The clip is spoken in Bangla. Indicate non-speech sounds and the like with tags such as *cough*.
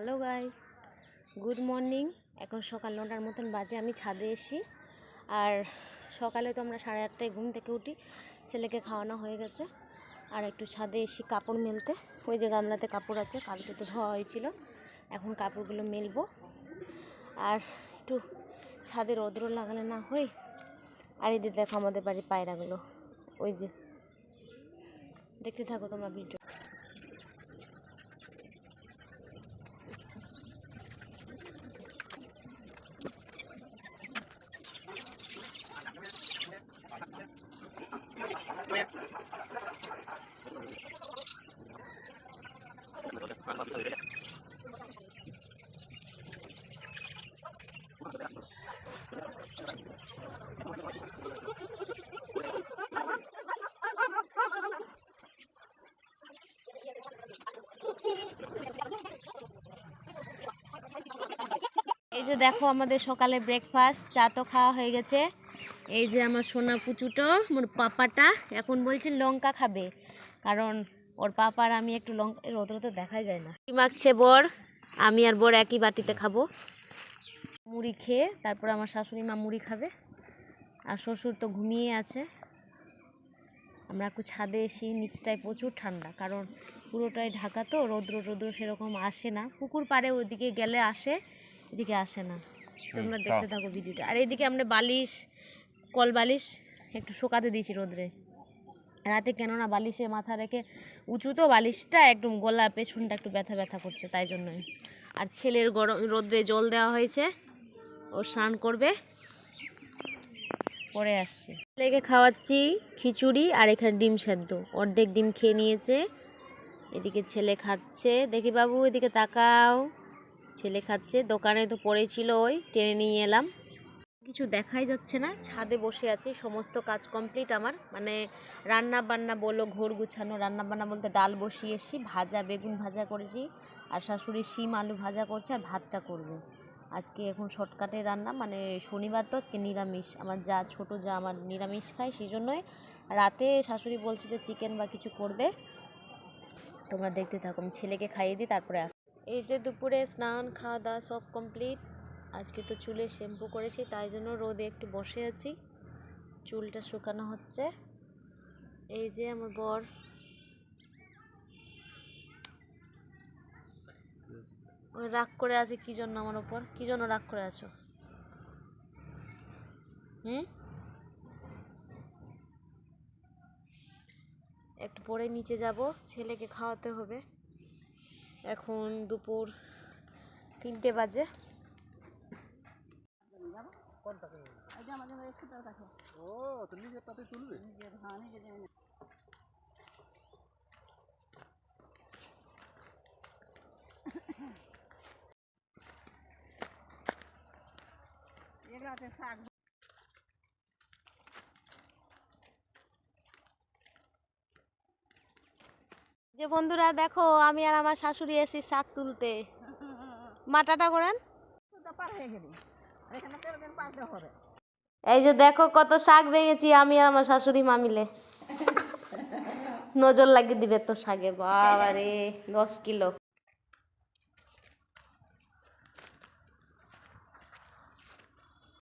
Hello guys, good morning. এখন সকাল নটার মতন বাজে, আমি ছাদে এসি। আর সকালে তো আমরা সাড়ে আটটায় ঘুম থেকে উঠি, ছেলেকে খাওয়ানো হয়ে গেছে। আর একটু ছাদে এসি কাপড় মেলতে। ওই যে গামলাতে কাপড় আছে, কালকে তো ধোয়া হয়েছিল। এখন কাপড়গুলো মেলবো। আর একটু ছাদে রৌদ্র লাগালে না হই আর এই এদের দেখো আমাদের বাড়ির পায়রাগুলো। ওই যে দেখতে থাকো তোমরা ভিডিও। এই যে দেখো আমাদের সকালে ব্রেকফাস্ট চা তো খাওয়া হয়ে গেছে। এই যে আমার সোনা পুচুটো মোর পাপাটা এখন বলছে লঙ্কা খাবে। কারণ ওর পাপার আমি একটু লঙ্কা রোদ্র তো দেখাই যায় না। কি মাখছে বর? আমি আর বর একই বাটিতে খাব। মুড়ি খেয়ে তারপর আমার শাশুড়ি মা মুড়ি খাবে। আর শ্বশুর তো ঘুমিয়ে আছে। আমরা একটু ছাদে এসি নিচটায় প্রচুর ঠান্ডা। কারণ পুরোটাই ঢাকা তো রৌদ্র রৌদ্র সেরকম আসে না। পুকুর পাড়ে ওইদিকে গেলে আসে এদিকে আসে না। তোমরা দেখতে থাকো ভিডিওটা। আর এদিকে আমরা বালিশ কল বালিশ একটু শোকাতে দিয়েছি রোদ্রে। রাতে কেননা বালিশে মাথা রেখে উঁচু তো বালিশটা একদম গলা পেছনটা একটু ব্যথা ব্যথা করছে, তাই জন্যই। আর ছেলের গরম, রোদ্রে জল দেওয়া হয়েছে, ও স্নান করবে। পরে আসছে। ছেলেকে খাওয়াচ্ছি খিচুড়ি আর এখানে ডিম সেদ্ধ। অর্ধেক ডিম খেয়ে নিয়েছে, এদিকে ছেলে খাচ্ছে। দেখি বাবু, এদিকে তাকাও। ছেলে খাচ্ছে, দোকানে তো পড়েছিল ওই, টেনে নিয়ে এলাম। কিছু দেখাই যাচ্ছে না। ছাদে বসে আছি, সমস্ত কাজ কমপ্লিট আমার। মানে রান্না বান্না বলো, ঘোর গুছানো রান্না বান্না বলতে ডাল বসিয়েছি ভাজা, বেগুন ভাজা করেছি, আর শাশুড়ি শিম আলু ভাজা করছে আর ভাতটা করবে। আজকে এখন শর্টকাটে রান্না মানে শনিবার তো, আজকে নিরামিষ। আমার যা ছোট যা, আমার নিরামিষ খায় সেই জন্যই রাতে শাশুড়ি বলছে যে চিকেন বা কিছু করবে। তোমরা দেখতে থাকো, আমি ছেলেকে খাইয়ে দিই, তারপরে আস এই যে দুপুরে স্নান খাওয়া দাওয়া সব কমপ্লিট আজকে তো চুলে শ্যাম্পু করেছি, তাই জন্য রোদে একটু বসে আছি। চুলটা শুকানো হচ্ছে। এই যে আমার বর। রাগ করে আছে, কি জন্য আমার ওপর? কি জন্য রাগ করে আছো? হুম? একটু পরে নিচে যাব, ছেলেকে খাওয়াতে হবে। এখন দুপুর তিনটে বাজে। ও তো নিজের তাতে চলবে যে বন্ধুরা দেখো আমি আর আমার শাশুড়ি এসি শাক তুলতে। *laughs* মাটাটা করেন এই যে দেখো কত শাক ভেঙেছি আমি আর আমার শাশুড়ি মা মিলে। নজর লাগিয়ে দিবে তো শাকে, বাবারে, দশ কিলো।